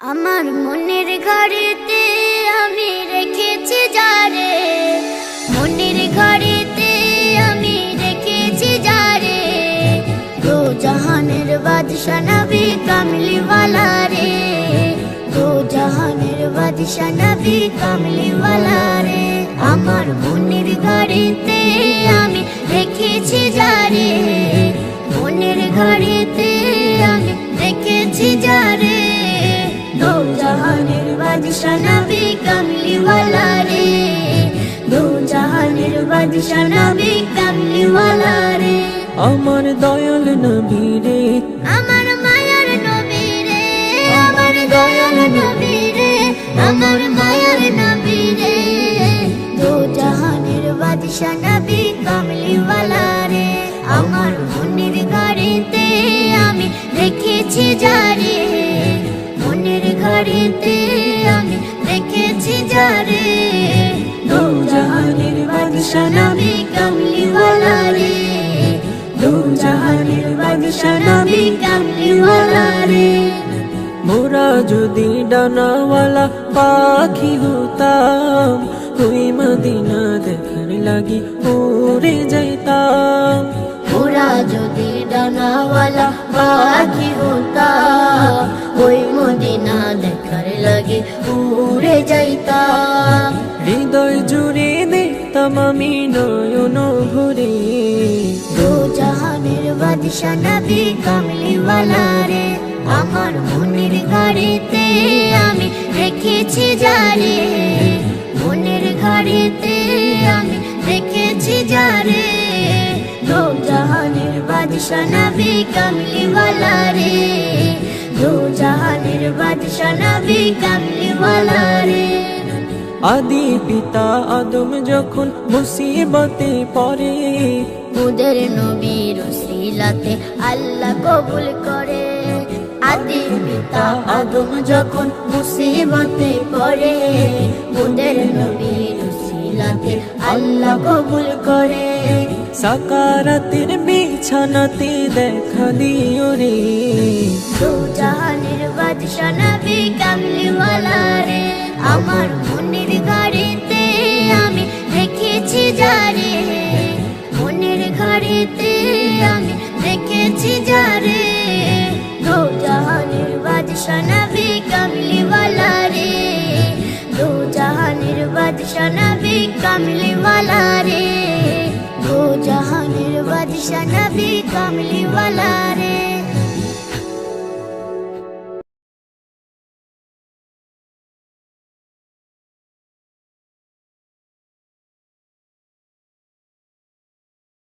আমার মনের ঘরেতে আমি রেখেছি যারে। মনের ঘরেতে আমি রেখেছি যারে। দো জাহানের বাদশা নবী কামলিওয়ালা রে দো জাহানের বাদশা নবী কামলিওয়ালা রে আমার মনের ঘরেতে আমি রেখেছি বাদশা নবী কামলিওয়ালা রে দো জাহানের বাদশা নবী কামলিওয়ালা রে আমার দয়াল নবী রে আমার মায়ার নবী রে আমার দয়াল নবী রে আমার মায়ার নবী রে দো জাহানের বাদশা নবী কামলিওয়ালা রে আমার মনের আমি রেখেছি যারে মনের ঘরেতে রে মোরা যদি ডানাওয়ালা পাখি হতাম। তুই মদিনা দেখার লাগি উড়ে যাইতাম। ওরা যদি ডানাওয়ালা দেখতাম আমি নয়ন ভরে দো জাহানের বাদশা নবী কামলিওয়ালা রে আমার মনের ঘরেতে আমি রেখেছি যারে। মনের ঘরেতে আমি রেখেছি যারে। দো জাহানের বাদশা নবী কামলিওয়ালা রে দো জাহানের বাদশা নবী রে আদি পিতা আদম যখন মুসিবতে পড়ে ওদের নবীর শিলাতে আল্লাহ কবুল করে। আদি পিতা আদম যখন মুসিবতে পড়ে ওদের নবীর শিলাতে আল্লাহ কবুল করে। সাকারাতের বিছানাতে দেখা দিও রে। দু জাহানের বাদশা নবী কামলিওয়ালা রে আমার মনের ঘরেতে আমি রেখেছি যারে, মনের ঘরেতে আমি রেখেছি যারে। দু জাহানের বাদশা নবী কামলিওয়ালা রে দু জাহানের বাদশা নবী কামলিওয়ালা রে দু জাহানের বাদশা নবী কামলিওয়ালা রে